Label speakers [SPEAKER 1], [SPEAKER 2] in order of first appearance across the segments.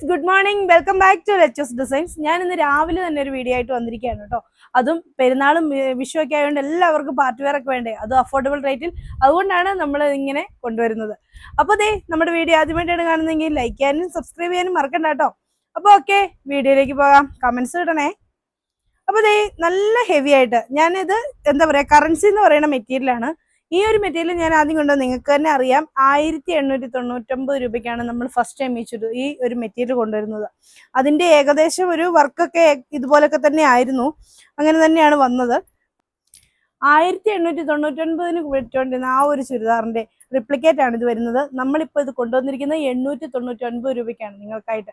[SPEAKER 1] Guys good morning. Welcome back to let's designs ഞാൻ ഇന്ന് രാവിലെ തന്നെ ഒരു വീഡിയോ ആയിട്ട് വന്നിരിക്കുകയാണ് കേട്ടോ. അതും പെരുന്നാളും വിഷുവൊക്കെ ആയതുകൊണ്ട് എല്ലാവർക്കും പാർട്ടി വെയർ ഒക്കെ വേണ്ടേ? അതും അഫോർഡബിൾ റേറ്റിൽ അതുകൊണ്ടാണ് നമ്മൾ ഇങ്ങനെ കൊണ്ടുവരുന്നത്. അപ്പോൾ ദേ നമ്മുടെ വീഡിയോ ആദ്യമായിട്ടാണ് കാണുന്നതെങ്കിൽ ലൈക്ക് ചെയ്യാനും സബ്സ്ക്രൈബ് ചെയ്യാനും മറക്കണ്ട കേട്ടോ. അപ്പോൾ ഓക്കെ വീഡിയോയിലേക്ക് പോകാം. കമന്റ്സ് ഇടണേ. അപ്പോൾ ദേ നല്ല ഹെവി ആയിട്ട് ഞാനിത് എന്താ പറയുക കറൻസി എന്ന് പറയുന്ന മെറ്റീരിയലാണ് ഈ ഒരു മെറ്റീരിയൽ ഞാൻ ആദ്യം കൊണ്ട് നിങ്ങൾക്ക് തന്നെ അറിയാം. ആയിരത്തി എണ്ണൂറ്റി തൊണ്ണൂറ്റൊമ്പത് രൂപയ്ക്കാണ് നമ്മൾ ഫസ്റ്റ് ടൈം ഈ ഈ ഒരു മെറ്റീരിയൽ കൊണ്ടുവരുന്നത്. അതിന്റെ ഏകദേശം ഒരു വർക്കൊക്കെ ഇതുപോലൊക്കെ തന്നെ ആയിരുന്നു. അങ്ങനെ തന്നെയാണ് വന്നത്. ആയിരത്തി എണ്ണൂറ്റി തൊണ്ണൂറ്റൊൻപതിന് വിട്ടുകൊണ്ടിരുന്ന ആ ഒരു ചുരിദാറിന്റെ റിപ്ലിക്കേറ്റ് ആണ് ഇത് വരുന്നത്. നമ്മളിപ്പോൾ ഇത് കൊണ്ടുവന്നിരിക്കുന്നത് എണ്ണൂറ്റി തൊണ്ണൂറ്റി ഒൻപത് രൂപയ്ക്കാണ് നിങ്ങൾക്കായിട്ട്.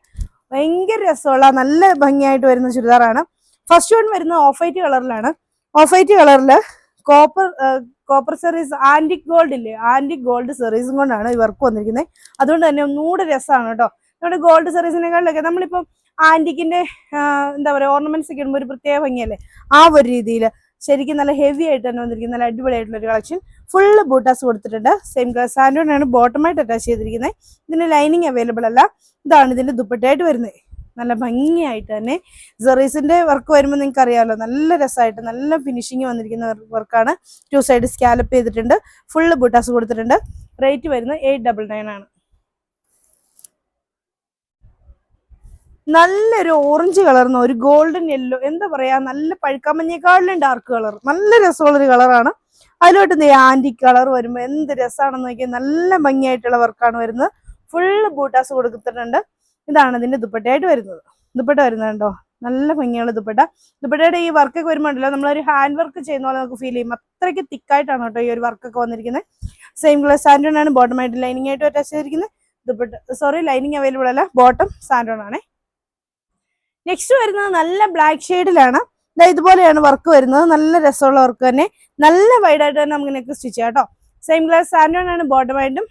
[SPEAKER 1] ഭയങ്കര രസമുള്ള നല്ല ഭംഗിയായിട്ട് വരുന്ന ചുരിദാറാണ്. ഫസ്റ്റ് വൺ വരുന്നത് ഓഫ് വൈറ്റ് കളറിലാണ് ഓഫ് വൈറ്റ് കളറിൽ കോപ്പർ കോപ്പർ സെറീസ് ആന്റിക് ഗോൾഡ് ഇല്ലേ? ആന്റിക് ഗോൾഡ് സെറീസും കൊണ്ടാണ് ഈ വർക്ക് വന്നിരിക്കുന്നത് അതുകൊണ്ട് തന്നെ ഒന്നുകൂടെ രസമാണ് കേട്ടോ. നമ്മുടെ ഗോൾഡ് സെറീസിനെക്കാളിലൊക്കെ നമ്മളിപ്പം ആന്റിക്കിന്റെ എന്താ പറയുക ഓർണമെന്റ്സ് ഒക്കെ ഇടുമ്പോൾ ഒരു പ്രത്യേക ഭംഗിയല്ലേ? ആ ഒരു രീതിയിൽ ശരിക്കും നല്ല ഹെവി ആയിട്ട് തന്നെ വന്നിരിക്കുന്ന നല്ല അടിപൊളിയായിട്ടുള്ള ഒരു കളക്ഷൻ ഫുള്ള് ബൂട്ടാസ് കൊടുത്തിട്ടുണ്ട്. സെയിം കളർ സാൻഡോണാണ് ബോട്ടമായിട്ട് അറ്റാച്ച് ചെയ്തിരിക്കുന്നത് ഇതിന് ലൈനിങ് അവൈലബിൾ അല്ല. ഇതാണ് ഇതിന്റെ ദുപ്പട്ടയായിട്ട് വരുന്നത് നല്ല ഭംഗിയായിട്ട് തന്നെ സെറീസിന്റെ വർക്ക് വരുമ്പോൾ നിങ്ങൾക്ക് അറിയാമല്ലോ നല്ല രസമായിട്ട് നല്ല ഫിനിഷിങ് വന്നിരിക്കുന്ന വർക്കാണ് ടു സൈഡ് സ്കാലപ്പ് ചെയ്തിട്ടുണ്ട്. ഫുള്ള് ബുട്ടാസ് കൊടുത്തിട്ടുണ്ട്. റേറ്റ് വരുന്നത് എയ്റ്റ് ഡബിൾ നയൻ ആണ്. നല്ലൊരു ഓറഞ്ച് കളർന്ന ഒരു ഗോൾഡൻ യെല്ലോ എന്താ പറയാ നല്ല പഴുക്കാമഞ്ഞേക്കാളിലും ഡാർക്ക് കളർ നല്ല രസമുള്ളൊരു കളറാണ് അതിലോട്ട് ആന്റിക് കളർ വരുമ്പോൾ എന്ത് രസമാണെന്ന് നോക്കിയാൽ നല്ല ഭംഗിയായിട്ടുള്ള വർക്കാണ് വരുന്നത്. ഫുള്ള് ബൂട്ടാസ് കൊടുത്തിട്ടുണ്ട്. ഇതാണ് ഇതിന്റെ ദുപ്പട്ടയായിട്ട് വരുന്നത്. ദുപ്പട്ട വരുന്നുണ്ടോ നല്ല ഭംഗിയുള്ള ദുപ്പട്ട. ദുപ്പട്ടയുടെ ഈ വർക്കൊക്കെ വരുമ്പോണ്ടല്ലോ നമ്മളൊരു ഹാൻഡ് വർക്ക് ചെയ്യുന്ന പോലെ നമുക്ക് ഫീൽ ചെയ്യും. അത്രയ്ക്ക് തിക്കായിട്ടാണ് കേട്ടോ ഈ ഒരു വർക്കൊക്കെ വന്നിരിക്കുന്നത്. സെയിം കളർ സാൻഡോൺ ആണ് ബോട്ടം ആയിട്ട് ലൈനിങ് ആയിട്ട് അറ്റാച്ച് ചെയ്തിരിക്കുന്നത്. ദുപ്പട്ട സോറി ലൈനിങ് അവൈലബിൾ അല്ല ബോട്ടം സാൻഡോൺ ആണേ. നെക്സ്റ്റ് വരുന്നത് നല്ല ബ്ലാക്ക് ഷെയ്ഡിലാണ് ഇതുപോലെയാണ് വർക്ക് വരുന്നത്. നല്ല രസമുള്ള വർക്ക് തന്നെ. നല്ല വൈഡായിട്ട് തന്നെ നമുക്ക് നെക്ക് സ്റ്റിച്ച് ചെയ്യാം കേട്ടോ. സെയിം കളർ സാൻഡോൺ ആണ് ബോട്ടമായിട്ടും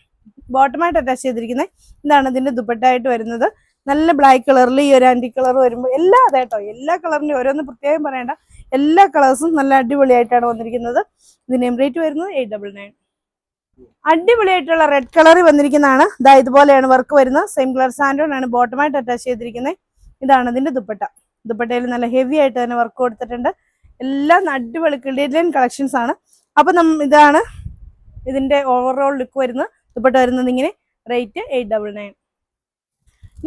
[SPEAKER 1] ബോട്ടമായിട്ട് അറ്റാച്ച് ചെയ്തിരിക്കുന്നത്. ഇതാണ് ഇതിന്റെ ദുപ്പട്ടായിട്ട് വരുന്നത്. നല്ല ബ്ലാക്ക് കളറിൽ ഈ ഒരു ആന്റി കളർ വരുമ്പോൾ എല്ലാ അതെ കേട്ടോ എല്ലാ കളറിന്റെയും ഓരോന്ന് പ്രത്യേകം പറയണ്ട. എല്ലാ കളേഴ്സും നല്ല അടിപൊളിയായിട്ടാണ് വന്നിരിക്കുന്നത്. ഇതിന്റെ റേറ്റ് വരുന്നത് എയ്റ്റ് ഡബിൾ നയൻ അടിപൊളിയായിട്ടുള്ള റെഡ് കളറിൽ വന്നിരിക്കുന്നതാണ്. ഇതാ ഇതുപോലെയാണ് വർക്ക് വരുന്നത്. സെയിം കളർ സാൻഡോൺ ആണ് ബോട്ടമായിട്ട് അറ്റാച്ച് ചെയ്തിരിക്കുന്നത് ഇതാണ് ഇതിന്റെ ദുപ്പട്ട. ദുപ്പട്ടയിൽ നല്ല ഹെവി ആയിട്ട് തന്നെ വർക്ക് കൊടുത്തിട്ടുണ്ട്. എല്ലാം അടിപൊളി കിളിയൻ കളക്ഷൻസ് ആണ്. അപ്പം നമ്മ ഇതാണ് ഇതിന്റെ ഓവറോൾ ലുക്ക് വരുന്നത്. ദുപ്പട്ട വരുന്നത് ഇങ്ങനെ rate eight double nine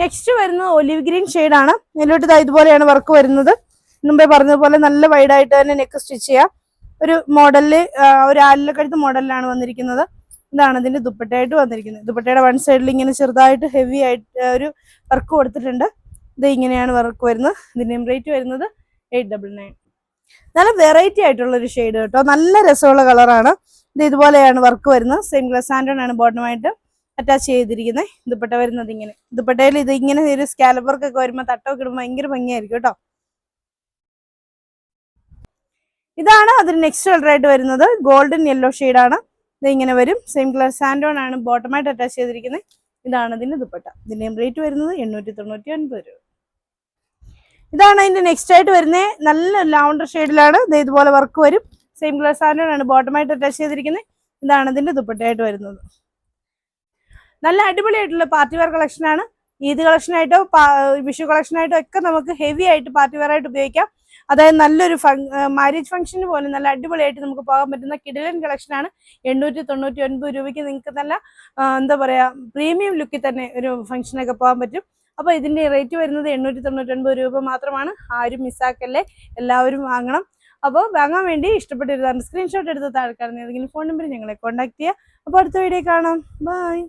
[SPEAKER 1] next വരുന്നത് ഒലിവ് ഗ്രീൻ ആണ്. ഇതിലോട്ട് ഇതാ ഇതുപോലെയാണ് വർക്ക് വരുന്നത്. മുമ്പേ പറഞ്ഞതുപോലെ നല്ല വൈഡായിട്ട് തന്നെ നെക്ക് സ്റ്റിച്ച് ചെയ്യാം. ഒരു മോഡലിൽ ഒരു ആലിലക്കടുത്ത് മോഡലിലാണ് വന്നിരിക്കുന്നത്. ഇതാണ് ഇതിന്റെ ദുപ്പട്ടയായിട്ട് വന്നിരിക്കുന്നത്. ദുപ്പട്ടയുടെ വൺ സൈഡിൽ ഇങ്ങനെ ചെറുതായിട്ട് ഹെവി ആയിട്ട് ഒരു വർക്ക് കൊടുത്തിട്ടുണ്ട്. ഇത് ഇങ്ങനെയാണ് വർക്ക് വരുന്നത്. ഇതിന്റെ റേറ്റ് വരുന്നത് എയ്റ്റ് ഡബിൾ നയൻ നല്ല വെറൈറ്റി ആയിട്ടുള്ള ഒരു ഷെയ്ഡ് കേട്ടോ. നല്ല രസമുള്ള കളറാണ് ഇത് ഇതുപോലെയാണ് വർക്ക് വരുന്നത്. സെയിം ഗ്ലസ് ആൻഡ് ആണ് ബോട്ടമായിട്ട് അറ്റാച്ച് ചെയ്തിരിക്കുന്നത് ദുപ്പട്ട വരുന്നത് ഇങ്ങനെ. ദുപ്പട്ടയിൽ ഇത് ഇങ്ങനെ ഒരു സ്കാലപ്പ് വർക്ക് ഒക്കെ വരുമ്പോൾ തട്ടമൊക്കെ ഇടുമ്പോൾ ഭയങ്കര ഭംഗിയായിരിക്കും കേട്ടോ. ഇതാണ് അതിന് നെക്സ്റ്റ് കളർ ആയിട്ട് വരുന്നത്. ഗോൾഡൻ യെല്ലോ ആണ്. ഇത് ഇങ്ങനെ വരും. സെയിം കളർ സാൻഡോൺ ആണ് ബോട്ടമായിട്ട് അറ്റാച്ച് ചെയ്തിരിക്കുന്നത് ഇതാണ് ഇതിന്റെ ദുപ്പട്ട. ഇതിന്റെയും റേറ്റ് വരുന്നത് എണ്ണൂറ്റി തൊണ്ണൂറ്റി ഒൻപത് രൂപ. ഇതാണ് അതിന്റെ നെക്സ്റ്റ് ആയിട്ട് വരുന്നത് നല്ല ലൗണ്ടർ ഷെയ്ഡിലാണ് ഇത് ഇതുപോലെ വർക്ക് വരും. സെയിം കളർ സാൻഡോൺ ആണ് ബോട്ടമായിട്ട് അറ്റാച്ച് ചെയ്തിരിക്കുന്നത് ഇതാണ് ഇതിന്റെ ദുപ്പട്ടയായിട്ട് വരുന്നത്. നല്ല അടിപൊളിയായിട്ടുള്ള പാർട്ടി വെയർ കളക്ഷൻ ആണ്. ഈദ് കളക്ഷനായിട്ടോ വിഷു കളക്ഷനായിട്ടോ ഒക്കെ നമുക്ക് ഹെവി ആയിട്ട് പാർട്ടി വെയർ ആയിട്ട് ഉപയോഗിക്കാം. അതായത് നല്ലൊരു മാരേജ് ഫംഗ്ഷന് പോലും നല്ല അടിപൊളിയായിട്ട് നമുക്ക് പോകാൻ പറ്റുന്ന കിടിലൻ കളക്ഷൻ ആണ്. എണ്ണൂറ്റി തൊണ്ണൂറ്റി ഒൻപത് രൂപയ്ക്ക് നിങ്ങൾക്ക് നല്ല എന്താ പറയുക പ്രീമിയം ലുക്കിൽ തന്നെ ഒരു ഫംഗ്ഷനൊക്കെ പോകാൻ പറ്റും. അപ്പോൾ ഇതിന്റെ റേറ്റ് വരുന്നത് എണ്ണൂറ്റി തൊണ്ണൂറ്റി ഒൻപത് രൂപ മാത്രമാണ്. ആരും മിസ്സാക്കല്ലേ എല്ലാവരും വാങ്ങണം. അപ്പോൾ വാങ്ങാൻ വേണ്ടി ഇഷ്ടപ്പെട്ടിരുന്ന സ്ക്രീൻഷോട്ട് എടുത്ത് താഴെ ഏതെങ്കിലും ഫോൺ നമ്പർ ഞങ്ങളെ കോൺടാക്ട് ചെയ്യുക. അപ്പോൾ അടുത്ത വീഡിയോ കാണാം. ബൈ